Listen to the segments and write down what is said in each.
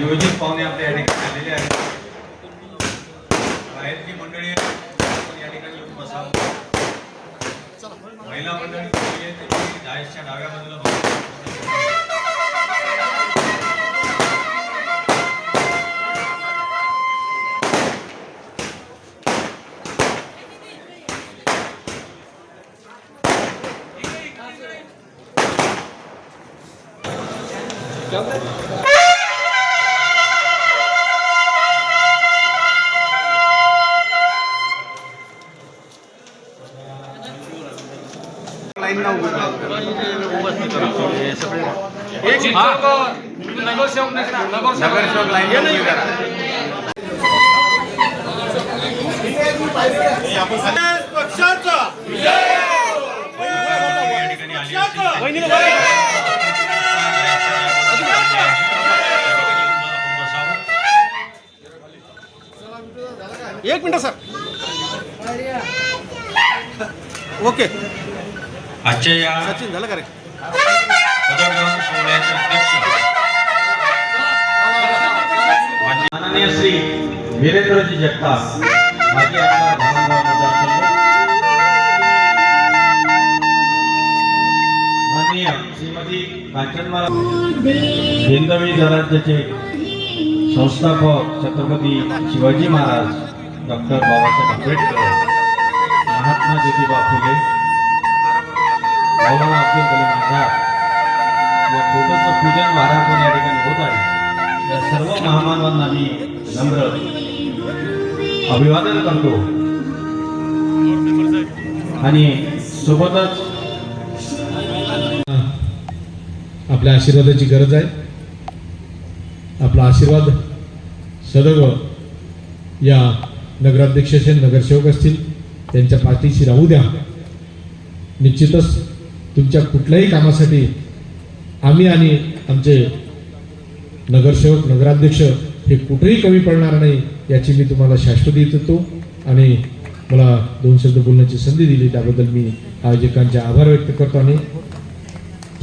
नियोजित पाहुणे आपल्या या ठिकाणी आलेले आहेत बाहेरची मंडळी आहे, आपण या ठिकाणी येऊन बसावं महिला मंडळी बसली आहे, त्यांची डायसच्या डाव्या बाजूला बसावं. नगरसेवक लाईन उभी करा. एक मिनिट सर. ओके. आजच्या या. पदग्रहण सोहळ्याचे अध्यक्ष. माननीय श्री वीरेंद्रजी जगताप माजी आमदार धामणगाव मतदारसंघ माननीय श्रीमती कांचनमाला हिंदवी स्वराज्याचे संस्थापक छत्रपती शिवाजी महाराज डॉक्टर बाबासाहेब आंबेडकर महात्मा ज्योतिबा फुले मौलाना अब्दुल कलीम आझाद या फोटोचं पूजन वारातून या ठिकाणी होत आहे. या सर्व महामानवांना मी नम्र अभिवादन करतो. आणि सोबतच आपल्या आशीर्वादाची गरज आहे. आपला आशीर्वाद सदैव या नगराध्यक्ष असेल नगरसेवक असतील त्यांच्या पाठीशी राहू द्या. निश्चितच तुमच्या कुठल्याही कामासाठी आम्ही आणि आमचे नगरसेवक नगराध्यक्ष हे कुठेही कमी पडणार नाही याची मी तुम्हाला शाश्वती देतो आणि मला दोन शब्द बोलण्याची संधी दिली त्याबद्दल मी आयोजकांचे आभार व्यक्त करतो आणि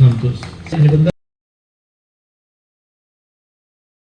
थांबतो.